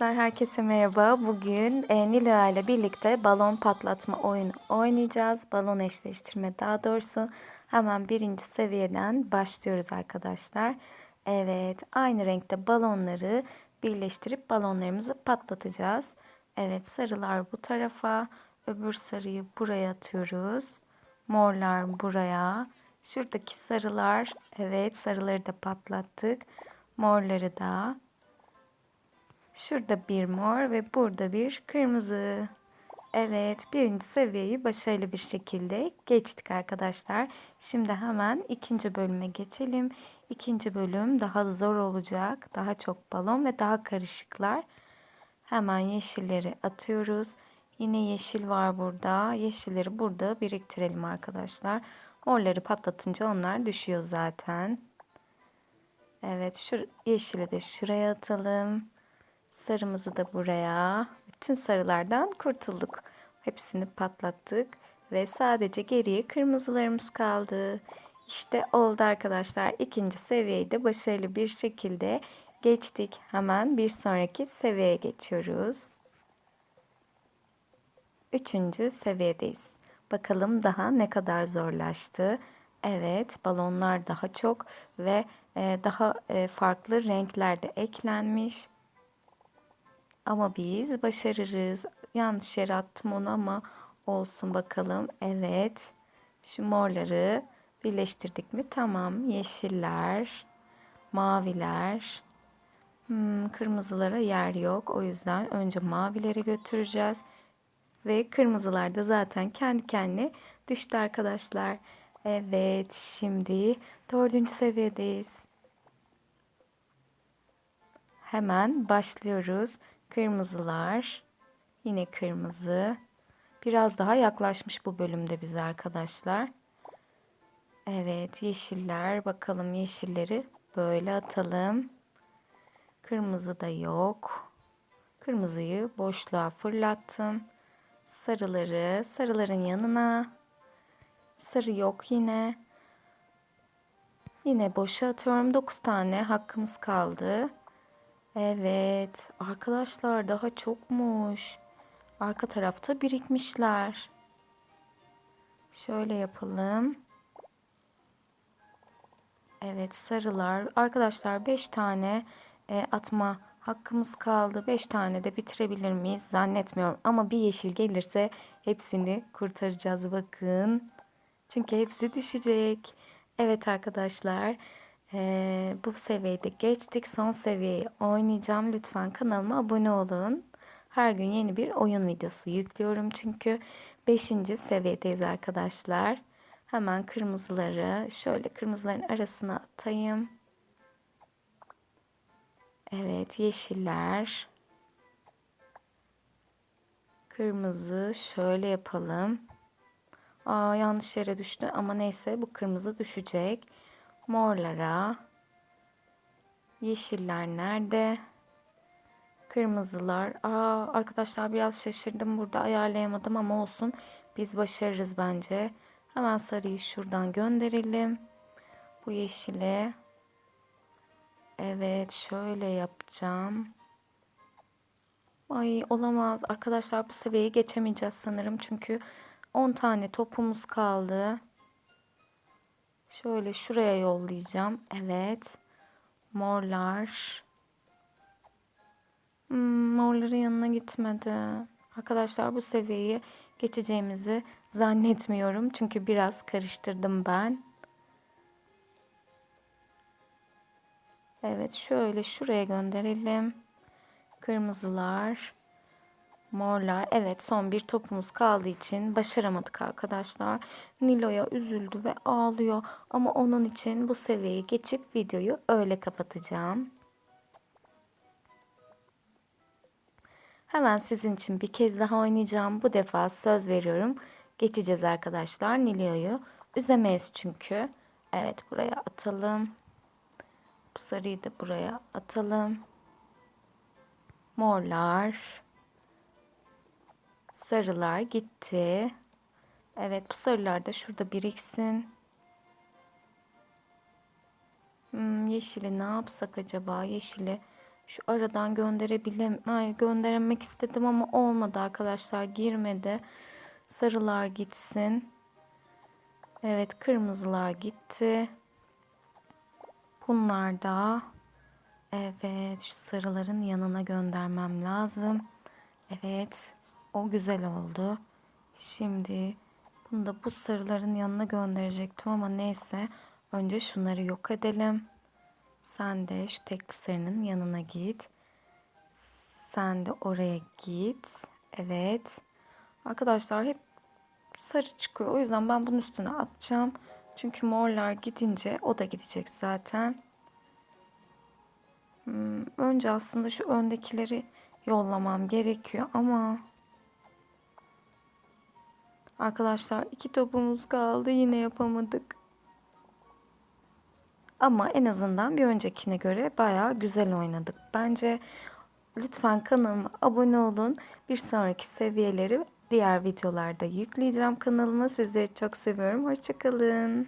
Arkadaşlar herkese merhaba. Bugün e, Nila ile birlikte balon patlatma oyunu oynayacağız. Balon eşleştirme daha doğrusu. Hemen birinci seviyeden başlıyoruz arkadaşlar. Evet aynı renkte balonları birleştirip balonlarımızı patlatacağız. Evet sarılar bu tarafa. Öbür sarıyı buraya atıyoruz. Morlar buraya. Şuradaki sarılar. Evet sarıları da patlattık. Morları da. Şurada bir mor ve burada bir kırmızı. Evet, birinci seviyeyi başarılı bir şekilde geçtik arkadaşlar. Şimdi hemen ikinci bölüme geçelim. İkinci bölüm daha zor olacak. Daha çok balon ve daha karışıklar. Hemen yeşilleri atıyoruz. Yine yeşil var burada. Yeşilleri burada biriktirelim arkadaşlar. Morları patlatınca onlar düşüyor zaten. Evet, şu yeşili de şuraya atalım. Sarımızı da buraya. Bütün sarılardan kurtulduk. Hepsini patlattık ve sadece geriye kırmızılarımız kaldı. İşte oldu arkadaşlar. İkinci seviyeyi de başarılı bir şekilde geçtik. Hemen bir sonraki seviyeye geçiyoruz. Üçüncü seviyedeyiz. Bakalım daha ne kadar zorlaştı. Evet, balonlar daha çok ve e, daha e, farklı renklerde eklenmiş. Ama biz başarırız. Yanlış yere attım onu ama olsun bakalım. Evet. Şu morları birleştirdik mi? Tamam. Yeşiller, maviler. Hmm, kırmızılara yer yok. O yüzden önce mavileri götüreceğiz. Ve kırmızılar da zaten kendi kendine düştü arkadaşlar. Evet şimdi dördüncü seviyedeyiz. Hemen başlıyoruz. Kırmızılar. Yine kırmızı. Biraz daha yaklaşmış bu bölümde bize arkadaşlar. Evet yeşiller. Bakalım yeşilleri böyle atalım. Kırmızı da yok. Kırmızıyı boşluğa fırlattım. Sarıları sarıların yanına. Sarı yok yine. Yine boşa atıyorum. 9 tane hakkımız kaldı. Evet, arkadaşlar daha çokmuş. Arka tarafta birikmişler. Şöyle yapalım. Evet, sarılar. Arkadaşlar 5 tane e, atma hakkımız kaldı. 5 tane de bitirebilir miyiz? Zannetmiyorum. Ama bir yeşil gelirse hepsini kurtaracağız bakın. Çünkü hepsi düşecek. Evet arkadaşlar. Ee, bu seviyede geçtik. Son seviyeyi oynayacağım. Lütfen kanalıma abone olun. Her gün yeni bir oyun videosu yüklüyorum çünkü 5. seviyedeyiz arkadaşlar. Hemen kırmızıları şöyle kırmızıların arasına atayım. Evet yeşiller. Kırmızı şöyle yapalım. Aa, yanlış yere düştü ama neyse bu kırmızı düşecek morlara. Yeşiller nerede? Kırmızılar. Aa, arkadaşlar biraz şaşırdım. Burada ayarlayamadım ama olsun. Biz başarırız bence. Hemen sarıyı şuradan gönderelim. Bu yeşile. Evet şöyle yapacağım. Ay olamaz. Arkadaşlar bu seviyeyi geçemeyeceğiz sanırım. Çünkü 10 tane topumuz kaldı. Şöyle şuraya yollayacağım. Evet. Morlar. Hmm, morların yanına gitmedi. Arkadaşlar bu seviyeyi geçeceğimizi zannetmiyorum. Çünkü biraz karıştırdım ben. Evet şöyle şuraya gönderelim. Kırmızılar. Morlar. Evet son bir topumuz kaldığı için başaramadık arkadaşlar. Nilo'ya üzüldü ve ağlıyor. Ama onun için bu seviyeyi geçip videoyu öyle kapatacağım. Hemen sizin için bir kez daha oynayacağım. Bu defa söz veriyorum. Geçeceğiz arkadaşlar Nilo'yu. Üzemeyiz çünkü. Evet buraya atalım. Bu sarıyı da buraya atalım. Morlar. Sarılar gitti. Evet bu sarılar da şurada biriksin. Hmm, yeşili ne yapsak acaba? Yeşili Şu aradan gönderebilem Hayır, gönderemek istedim ama olmadı arkadaşlar. Girmedi. Sarılar gitsin. Evet kırmızılar gitti. Bunlar da evet şu sarıların yanına göndermem lazım. Evet o güzel oldu. Şimdi bunu da bu sarıların yanına gönderecektim ama neyse. Önce şunları yok edelim. Sen de şu tekli sarının yanına git. Sen de oraya git. Evet. Arkadaşlar hep sarı çıkıyor. O yüzden ben bunun üstüne atacağım. Çünkü morlar gidince o da gidecek zaten. Hmm, önce aslında şu öndekileri yollamam gerekiyor ama arkadaşlar iki topumuz kaldı yine yapamadık. Ama en azından bir öncekine göre bayağı güzel oynadık. Bence lütfen kanalıma abone olun. Bir sonraki seviyeleri diğer videolarda yükleyeceğim kanalıma. Sizleri çok seviyorum. Hoşçakalın.